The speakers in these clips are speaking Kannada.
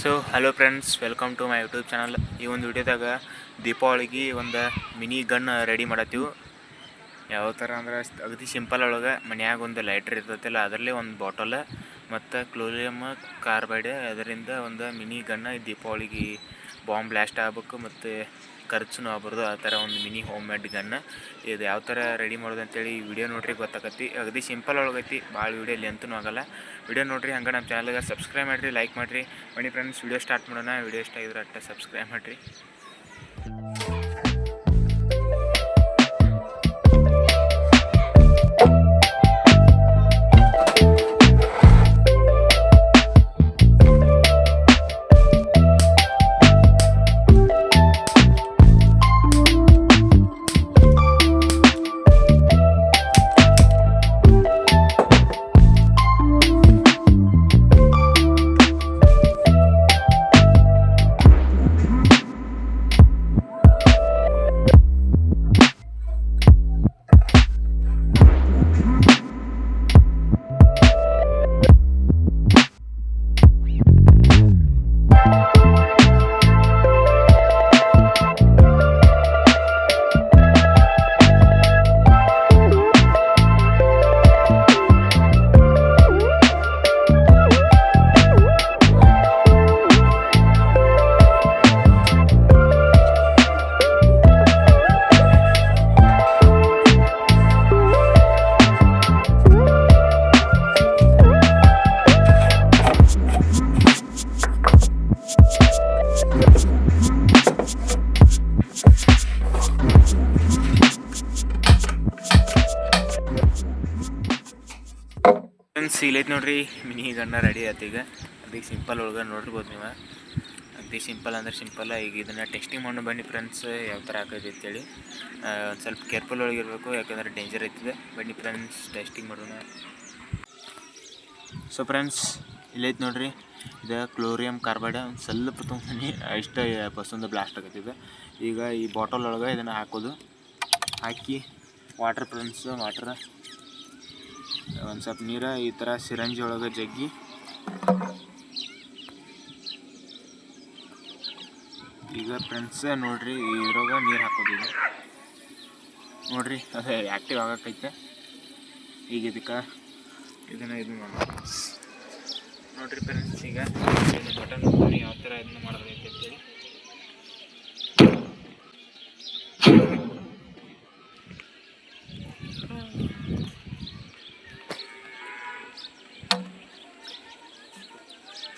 So hello friends welcome to my YouTube channel ಈ ಒಂದು ವಿಡಿಯೋದಾಗ ದೀಪಾವಳಿಗೆ ಒಂದು ಮಿನಿ ಗನ್ ರೆಡಿ ಮಾಡತ್ತೀವಿ. ಯಾವ ಥರ ಅಂದ್ರೆ ಅಗದಿ ಸಿಂಪಲ್ ಒಳಗೆ ಮನ್ಯಾಗ ಒಂದು ಲೈಟ್ರ್ ಇರ್ತೈತಿಲ್ಲ, ಅದರಲ್ಲಿ ಒಂದು ಬಾಟಲ್ ಮತ್ತು ಕ್ಲೋರಿಯಮ್ ಕಾರ್ಬೈಡ್ ಅದರಿಂದ ಒಂದು ಮಿನಿ ಗನ್ನ ದೀಪಾವಳಿಗೆ ಬಾಂಬ್ ಬ್ಲಾಸ್ಟ್ ಆಗಬೇಕು ಮತ್ತು ಖರ್ಚುನೂ ಆಗ್ಬಾರ್ದು, ಆ ಥರ ಒಂದು ಮಿನಿ ಹೋಮ್ ಮೇಡ್ ಗನ್ನ ಇದು ಯಾವ ಥರ ರೆಡಿ ಮಾಡೋದು ಅಂತೇಳಿ ಈ ವಿಡಿಯೋ ನೋಡ್ರಿ ಗೊತ್ತಾಗತ್ತಿ ಅಗದಿ ಸಿಂಪಲ್ ಒಳಗೈತಿ, ಭಾಳ ವಿಡಿಯೋ ಲೆಂತೂ ಆಗಲ್ಲ. ವಿಡಿಯೋ ನೋಡ್ರಿ, ಹಂಗೆ ನಮ್ಮ ಚಾನಲ್ಗೆ ಸಬ್ಸ್ಕ್ರೈಬ್ ಮಾಡಿರಿ ಲೈಕ್ ಮಾಡಿರಿ. ಮಣಿ ಫ್ರೆಂಡ್ಸ್ ವಿಡಿಯೋ ಸ್ಟಾರ್ಟ್ ಮಾಡೋಣ. ವಿಡಿಯೋ ಇಷ್ಟ ಆಗಿದ್ರೆ ಅಟ್ಟ ಸಬ್ಸ್ಕ್ರೈಬ್ ಮಾಡಿರಿ. ಫ್ರೆಂಡ್ಸ್ ಇಲ್ಲೈತೆ ನೋಡ್ರಿ, ಮಿನಿ ಗನ್ನ ರೆಡಿ ಆಯ್ತು ಈಗ. ಅದಕ್ಕೆ ಸಿಂಪಲ್ ಒಳಗೆ ನೋಡಿರ್ಬೋದು ನೀವು. ಅದಕ್ಕೆ ಸಿಂಪಲ್ ಅಂದ್ರೆ ಸಿಂಪಲ್ ಈಗ ಇದನ್ನು ಟೆಸ್ಟಿಂಗ್ ಮಾಡಿ ಬನ್ನಿ ಫ್ರೆಂಡ್ಸ್ ಯಾವ ಥರ ಹಾಕೋದು ಅಂತೇಳಿ. ಒಂದು ಸ್ವಲ್ಪ ಕೇರ್ಫುಲ್ ಒಳಗಿರಬೇಕು ಯಾಕಂದ್ರೆ ಡೇಂಜರ್ ಐತಿದೆ. ಬನ್ನಿ ಫ್ರೆಂಡ್ಸ್ ಟೆಸ್ಟಿಂಗ್ ಮಾಡೋಣ. ಸೊ ಫ್ರೆಂಡ್ಸ್ ಇಲ್ಲೈತೆ ನೋಡ್ರಿ, ಇದು ಕ್ಲೋರಿಯಂ ಕಾರ್ಬೈಡ್ ಒಂದು ಸ್ವಲ್ಪ ತೊಗೊಂಡು ಇಷ್ಟ ಬಸ್ಸೊಂದು ಬ್ಲಾಸ್ಟ್ ಆಗತ್ತಿದೆ ಈಗ ಈ ಬಾಟಲ್ ಒಳಗೆ ಇದನ್ನು ಹಾಕೋದು. ಹಾಕಿ ವಾಟರ್ ಫ್ರೆಂಡ್ಸ್ ವಾಟ್ರ್ ಒಂದು ಸ್ವಲ್ಪ ನೀರು, ಈ ಥರ ಸಿರಂಜಿ ಒಳಗೆ ಜಗ್ಗಿ. ಈಗ ಫ್ರೆಂಡ್ಸ್ ನೋಡ್ರಿ ಇದ್ರೊಳಗೆ ನೀರು ಹಾಕೋದಿದೆ ನೋಡಿರಿ, ಅದು ಆ್ಯಕ್ಟಿವ್ ಆಗಕ್ಕೈತೆ ಈಗ ಇದಕ್ಕೆ ಇದನ್ನು ಇದು ಮಾಡೋದು. ನೋಡ್ರಿ ಫ್ರೆಂಡ್ಸ್ ಈಗ ಬಟನ್ ಯಾವ ಥರ ಇದನ್ನ ಮಾಡೋದೈತೆ ಅಂತೇಳಿ.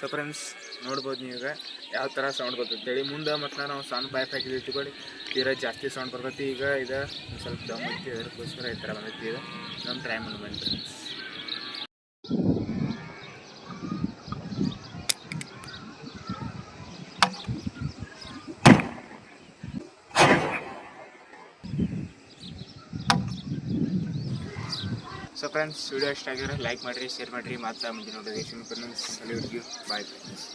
ಸೊ ಫ್ರೆಂಡ್ಸ್ ನೋಡ್ಬೋದು ನೀವು ಈಗ ಯಾವ ಥರ ಸೌಂಡ್ ಬರ್ತೈತೆ ಮುಂದೆ ಮತ್ತು ನಾವು ಸಣ್ಣ ಪೈಪ್ ಹಾಕಿದ್ವಿ ತಿಳ್ಕೊಳ್ಳಿ ತೀರ ಜಾಸ್ತಿ ಸೌಂಡ್ ಬರ್ತೈತಿ ಈಗ ಇದು ಸ್ವಲ್ಪ ದಮ್ ಐತಿ ಅದಕ್ಕೋಸ್ಕರ ಈ ಥರ ಬಂದೈತಿ ಇದು ನಮ್ಮ ಟ್ರೈ ಮಾಡಿ ಬನ್ನಿ ಸೊ ಫ್ರೆಂಡ್ಸ್ ವಿಡಿಯೋ ಇಷ್ಟ ಆಗಿದ್ರೆ ಲೈಕ್ ಮಾಡಿರಿ ಶೇರ್ ಮಾಡಿರಿ, ಮತ್ತೆ ಮುಂದೆ ಫ್ರೆಂಡ್ಸ್ ಅಲ್ಲಿವರೆಗೂ ಬಾಯ್ ಫ್ರೆಂಡ್ಸ್